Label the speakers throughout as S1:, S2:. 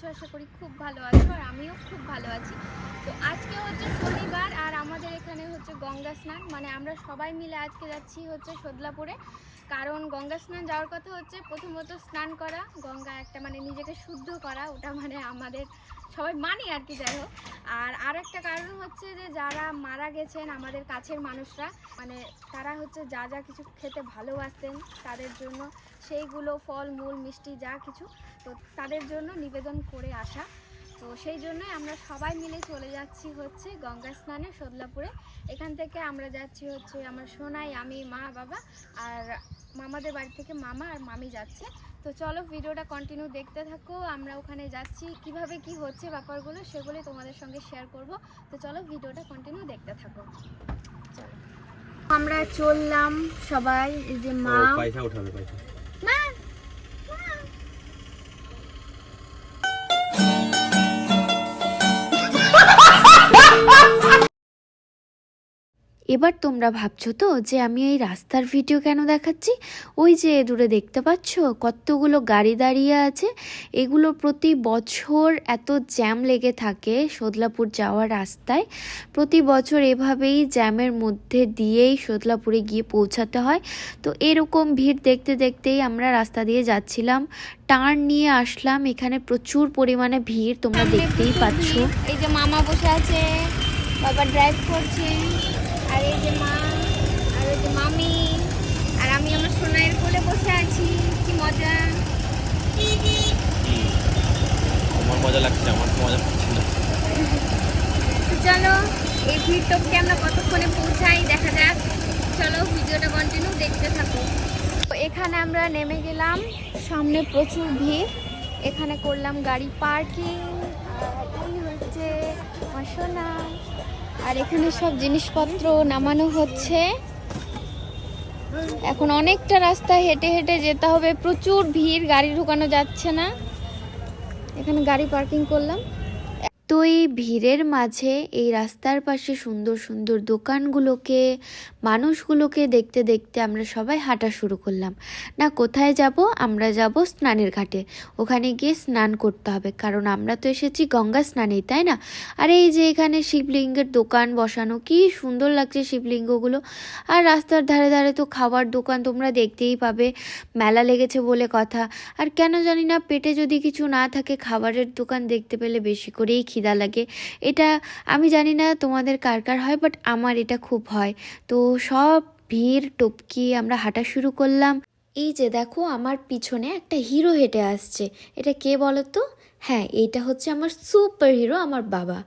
S1: আছো? আশা করি খুব ভালো আছো আর আমিও খুব ভালো আছি। তো আজকে হচ্ছে শনিবার আর আমাদের এখানে হচ্ছে গঙ্গা স্নান। মানে আমরা সবাই মিলে আজকে যাচ্ছি হচ্ছে সদলাপুরে কারণ গঙ্গা স্নান যাওয়ার কথা হচ্ছে প্রথমত স্নান করা, গঙ্গা একটা মানে নিজেকে শুদ্ধ করা, ওটা মানে আমাদের সবাই মানি আর কি, যাই হোক। আর আর একটা কারণ হচ্ছে যে, যারা মারা গেছেন আমাদের কাছের মানুষরা মানে তারা হচ্ছে যা যা কিছু খেতে ভালোবাসতেন তাদের জন্য, সেইগুলো ফল, মূল, মিষ্টি যা কিছু, তো তাদের জন্য নিবেদন করে আসা তো সেই জন্যই আমরা সবাই মিলে চলে যাচ্ছি হচ্ছে গঙ্গা স্নানে সদলাপুরে। এখান থেকে আমরা যাচ্ছি হচ্ছে আমার সোনাই আমি মা বাবা আর মামাদের বাড়ি থেকে মামা আর মামি যাচ্ছে। তো চলো ভিডিওটা কন্টিনিউ দেখতে থাকো আমরা ওখানে যাচ্ছি কীভাবে কি হচ্ছে ব্যাপারগুলো সেগুলোই তোমাদের সঙ্গে শেয়ার করব। তো চলো ভিডিওটা কন্টিনিউ দেখতে থাকো। চলো। আমরা চললাম সবাই এই যে মা।
S2: পয়সা উঠাবে পয়সা।
S1: মা
S3: এবার তোমরা ভাবছ তো যে আমি এই রাস্তার ভিডিও কেন দেখাচ্ছি? ওই যে দূরে দেখতে পাচ্ছ কতগুলো গাড়ি দাঁড়িয়ে আছে। এগুলো প্রতি বছর এত জ্যাম লেগে থাকে সদলাপুর যাওয়ার রাস্তায়। প্রতি বছর এভাবেই জ্যামের মধ্যে দিয়েই সদলাপুরে গিয়ে পৌঁছাতে হয়। তো এরকম ভিড় দেখতে দেখতেই আমরা রাস্তা দিয়ে যাচ্ছিলাম। টার্ন নিয়ে আসলাম। এখানে প্রচুর পরিমাণে ভিড় তোমরা দেখতেই পাচ্ছ।
S1: এই যে মামা বসে আছে, বাবা ড্রাইভ করছে। আর এই যে মা আর ওই যে মামি আর আমি আমার সোনাইয়ের কোলে বসে আছি। কি মজা।
S2: আমার মজা লাগছে আমার মজা লাগছে না।
S1: চলো এই ভিড় টপকে আমরা কতক্ষণে পৌঁছাই দেখা যাক। চলো ভিডিওটা কন্টিনিউ দেখতে থাকো। তো এখানে আমরা নেমে গেলাম সামনে প্রচুর ভিড়। এখানে করলাম গাড়ি পার্কিং আর এই হচ্ছে আমার সোনা। আর এখানে সব জিনিসপত্র নামানো হচ্ছে। এখন অনেকটা রাস্তা হেঁটে হেঁটে যেতে হবে। প্রচুর ভিড়, গাড়ি ঢুকানো যাচ্ছে না। এখানে গাড়ি পার্কিং করলাম।
S3: তো এই ভিড়ের মাঝে এই রাস্তার পাশে সুন্দর সুন্দর দোকানগুলোকে, মানুষগুলোকে দেখতে দেখতে আমরা সবাই হাঁটা শুরু করলাম। না, কোথায় যাব? আমরা যাব স্নানের ঘাটে। ওখানে গিয়ে স্নান করতে হবে, কারণ আমরা তো এসেছি গঙ্গা স্নানেই, তাই না? আর এই যে এখানে শিবলিঙ্গের দোকান বসানো, কি সুন্দর লাগছে শিবলিঙ্গগুলো। আর রাস্তার ধারে ধারে তো খাবার দোকান তোমরা দেখতেই পাবে। মেলা লেগেছে বলে কথা। আর কেন জানি না, পেটে যদি কিছু না থাকে, খাবারের দোকান দেখতে পেলে বেশি করেই খিদা লাগে। এটা আমি জানি না তোমাদের কার কার হয় বাট আমার এটা খুব হয়। তো সব ভিড়, টপকি আমরা হাঁটা শুরু করলাম। এই যে দেখো, আমার পিছনে একটা হিরো হেঁটে আসছে। এটা কে বলো তো হ্যাঁ এটা হচ্ছে আমার সুপার হিরো আমার বাবা।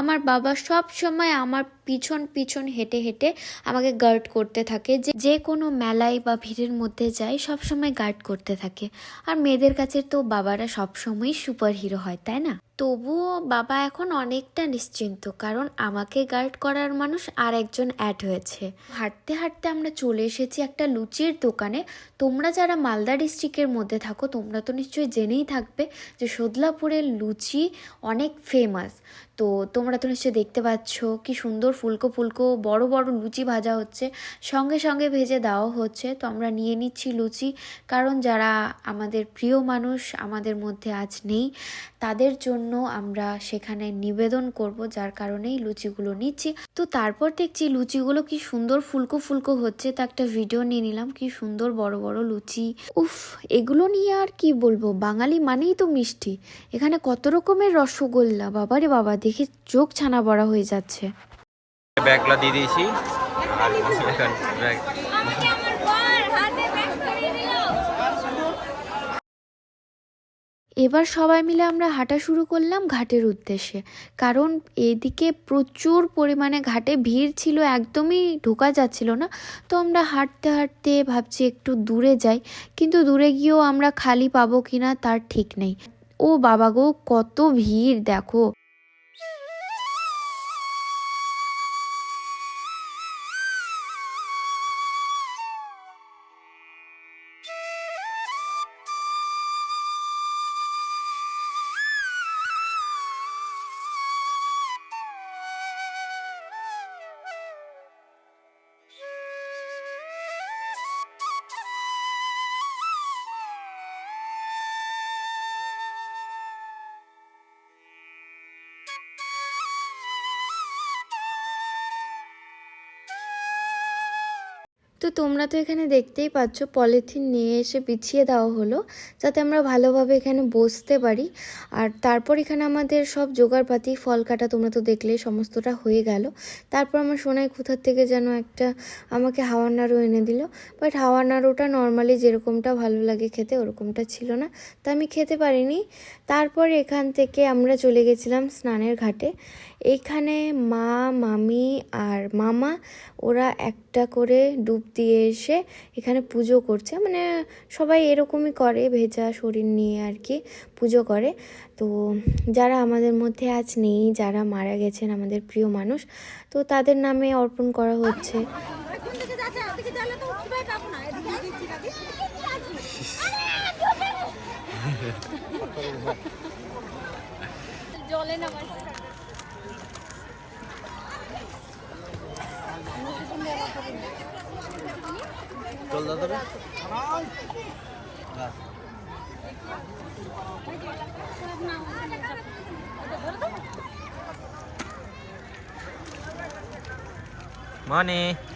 S3: আমার বাবা সব সময় আমার পিছন পিছন হেঁটে হেঁটে আমাকে গার্ড করতে থাকে। যে যে কোনো মেলায় বা ভিড়ের মধ্যে যাই সব সময় গার্ড করতে থাকে। আর মেয়েদের কাছে তো বাবারা সব সময়ই সুপার হিরো হয়, তাই না? তবুও বাবা এখন অনেকটা নিশ্চিন্ত, কারণ আমাকে গার্ড করার মানুষ আর একজন অ্যাড হয়েছে। হাঁটতে হাঁটতে আমরা চলে এসেছি একটা লুচির দোকানে। তোমরা যারা মালদা ডিস্ট্রিক্টের মধ্যে থাকো, তোমরা তো নিশ্চয়ই জেনেই থাকবে যে সদলাপুরের লুচি অনেক ফেমাস তো তোমরা তো নিশ্চয়ই দেখতে পাচ্ছ কি সুন্দর ফুলকো ফুলকো বড় বড় লুচি ভাজা হচ্ছে। সঙ্গে সঙ্গে ভেজে দেওয়া হচ্ছে। তো আমরা নিয়ে নিচ্ছি লুচি। কারণ যারা আমাদের প্রিয় মানুষ আমাদের মধ্যে আজ নেই, তাদের জন্য আমরা সেখানে নিবেদন করব, যার কারণেই লুচিগুলো নিচ্ছি। তো তারপর দেখছি লুচিগুলো কি সুন্দর ফুলকো ফুলকো হচ্ছে। তা একটা ভিডিও নিয়ে নিলাম, কি সুন্দর বড় বড় লুচি। উফ, এগুলো নিয়ে আর কি বলব? বাঙালি মানেই তো মিষ্টি। এখানে কত রকমের রসগোল্লা? বাবারে বাবা দেখে চোখ ছানা বড়া হয়ে যাচ্ছে।
S2: ব্যাগগুলো দিয়ে দিয়েছি। আর এখন ব্যাগ
S3: এবার সবাই মিলে আমরা হাঁটা শুরু করলাম ঘাটের উদ্দেশ্যে। কারণ এদিকে প্রচুর পরিমাণে ঘাটে ভিড় ছিল একদমই ঢোকা যাচ্ছিল না। তো আমরা হাঁটতে হাঁটতে ভাবছি একটু দূরে যাই। কিন্তু দূরে গিয়েও আমরা খালি পাবো কিনা তার ঠিক নেই। ও বাবা গো কত ভিড় দেখো। তো তোমরা তো এখানে দেখতেই পাচ্ছ, পলিথিন নিয়ে এসে বিছিয়ে দেওয়া হলো, যাতে আমরা ভালোভাবে এখানে বসতে পারি। আর তারপর এখানে আমাদের সব জোগাড়পাতি, ফল কাটা তোমরা তো দেখলে সমস্তটা হয়ে গেল। তারপর আমার সোনাই কোথার থেকে যেন একটা আমাকে হাওয়ার নাড়ু এনে দিল। বাট হাওয়ার নাড়ুটা নর্মালি যেরকমটা ভালো লাগে খেতে ওরকমটা ছিল না। তা আমি খেতে পারিনি। তারপর এখান থেকে আমরা চলে গেছিলাম স্নানের ঘাটে। এইখানে মা, মামি আর মামা, ওরা একটা করে ডুব দিয়ে এসে এখানে পুজো করছে। মানে সবাই এরকমই করে, ভেজা শরীর নিয়ে আর কি পুজো করে। তো যারা আমাদের মধ্যে আজ নেই, যারা মারা গেছেন আমাদের প্রিয় মানুষ, তো তাদের নামে অর্পণ করা হচ্ছে।
S1: জলে নামার
S2: মনে
S1: হাই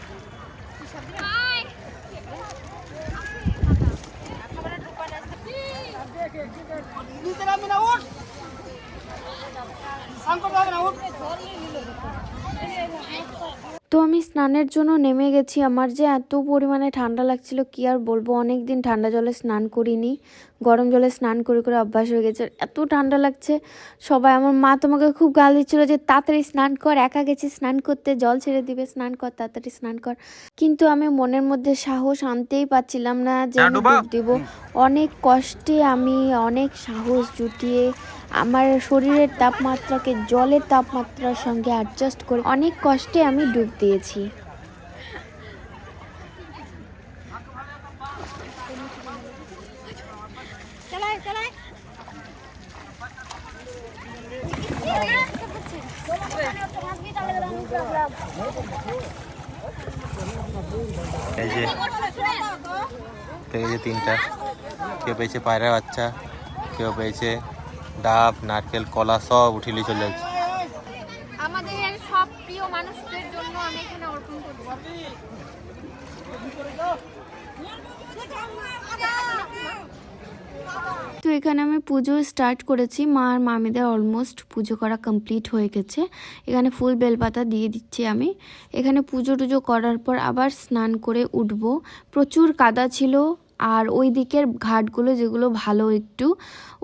S3: আমি স্নানের জন্য নেমে গেছি। আমার যে এত পরিমাণে ঠান্ডা লাগছিল কি আর বলব? অনেক দিন ঠান্ডা জলে স্নান করিনি। গরম জলে স্নান করে করে অভ্যাস হয়ে গেছে। এত ঠান্ডা লাগছে সবাই আমার মা তোমাকে খুব গাল দিচ্ছিল যে তাড়াতাড়ি স্নান কর একা গেছি স্নান করতে জল ছেড়ে দিবে স্নান কর তাড়াতাড়ি স্নান কর। কিন্তু আমি মনের মধ্যে সাহস আনতেই পারছিলাম না যে ডুব দিব। অনেক কষ্টে আমি অনেক সাহস জুটিয়ে আমার শরীরের তাপমাত্রাকে জলের তাপমাত্রার সঙ্গে অ্যাডজাস্ট করে অনেক কষ্টে আমি ডুব দিয়েছি।
S2: পেয়েছে তিনটা। কেউ পেয়েছে পায়রা বাচ্চা, কেউ পেয়েছে ডাব নারকেল কলা সব উঠিলে চলে যাচ্ছে।
S1: আমাদের সব প্রিয় মানুষদের জন্য আমি এখানে অর্পণ
S3: তো এখানে আমি পুজো স্টার্ট করেছি। মা আর মামিদের অলমোস্ট পুজো করা কমপ্লিট হয়ে গেছে। এখানে ফুল বেলপাতা দিয়ে দিচ্ছি আমি। এখানে পুজো টুজো করার পর আবার স্নান করে উঠব। প্রচুর কাদা ছিল। আর ওই দিকের ঘাটগুলো যেগুলো ভালো একটু,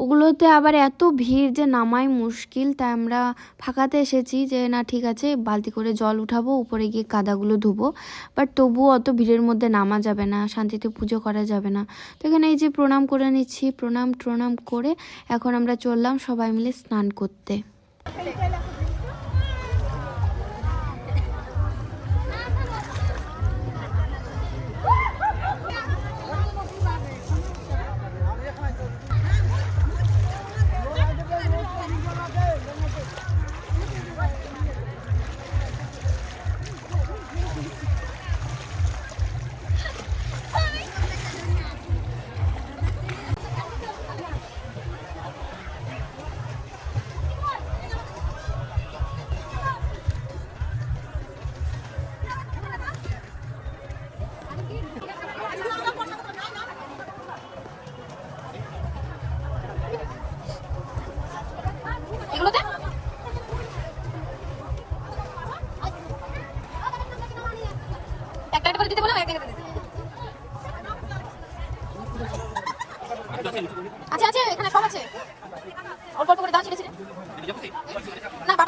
S3: ওগুলোতে আবার এত ভিড় যে নামাই মুশকিল। তাই আমরা ফাঁকাতে এসেছি যে, না, ঠিক আছে, বালতি করে জল উঠাবো, উপরে গিয়ে কাদাগুলো ধুবো। বাট তবুও অত ভিড়ের মধ্যে নামা যাবে না, শান্তিতে পুজো করা যাবে না। তো এখানে এই যে প্রণাম করে নিচ্ছি, প্রণাম প্রণাম করে এখন আমরা চললাম সবাই মিলে স্নান করতে।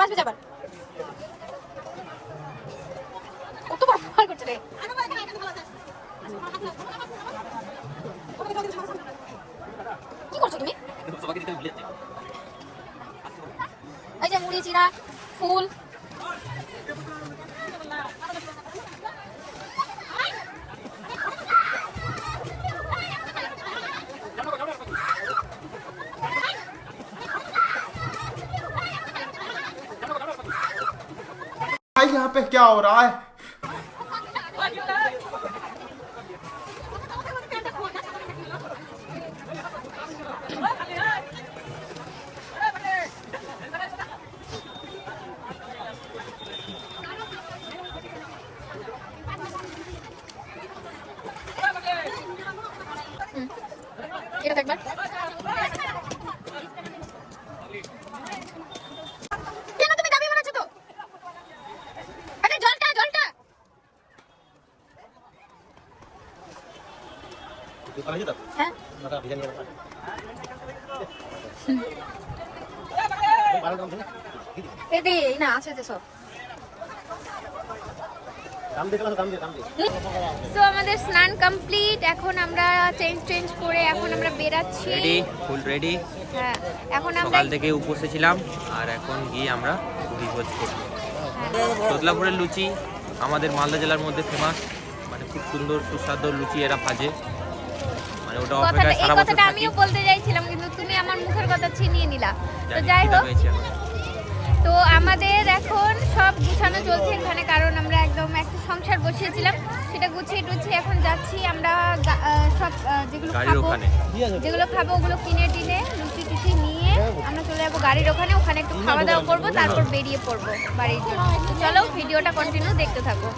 S1: আসবে যাবার। biết châu rồi ừ. Thank you. হ্যাঁ না আছে যে সব তো আমাদের স্নান কমপ্লিট এখন আমরা চেঞ্জ চেঞ্জ করে এখন আমরা বেরাচ্ছি।
S4: রেডি ফুল রেডি
S1: হ্যাঁ এখন আমরা
S4: সকাল থেকে উপসে ছিলাম আর এখন গিয়ে আমরা ভোজ করব
S1: হ্যাঁ।
S4: লুচি আমাদের মালদা জেলার মধ্যে ফেমাস মানে খুব সুন্দর সুস্বাদু লুচি এরা ভাজে।
S1: কথাটা এই কথাটা আমিও বলতে চাইছিলাম কিন্তু তুমি আমার মুখের কথা ছিনিয়ে নিলা। তো যাই হোক। তো আমাদের এখন সব গুছানো চলছে এখানে কারণ আমরা একদম একটা সংসার বসিয়েছিলাম। সেটা গুছিয়ে টুছিয়ে এখন যাচ্ছি। আমরা সব যেগুলো খাব যেগুলো খাব ওগুলো কিনে টিনে লুচি টুচি নিয়ে আমরা চলে যাব গাড়ির ওখানে। ওখানে একটু খাওয়া দাওয়া করব তারপর বেরিয়ে পড়ব বাড়ির জন্য। চলো ভিডিওটা কন্টিনিউ দেখতে থাকো।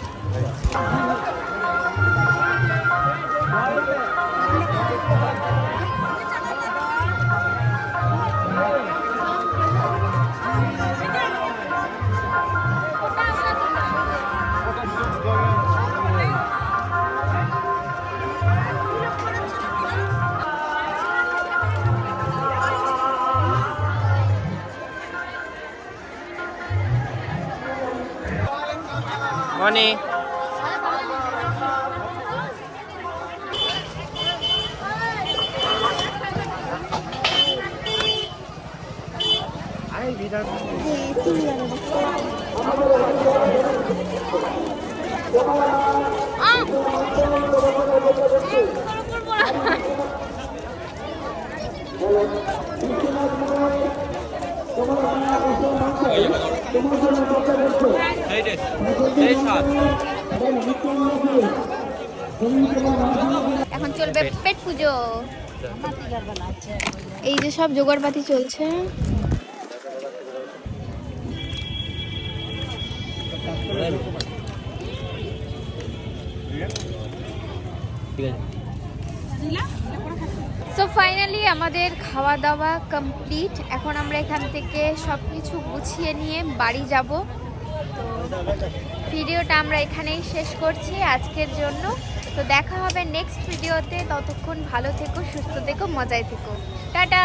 S4: মানে রে, এই স্বাদ।
S1: এখন চলবে পেট। পুজো। এই যে সব জোগাড়পাতি চলছে। সো ফাইনালি আমাদের খাওয়া দাওয়া কমপ্লিট এখন আমরা এখান থেকে সব কিছু গুছিয়ে নিয়ে বাড়ি যাব। তো ভিডিওটা আমরা এখানেই শেষ করছি আজকের জন্য। তো দেখা হবে নেক্সট ভিডিওতে ততক্ষণ ভালো থেকো, সুস্থ থেকো, মজায় থেকো। টাটা!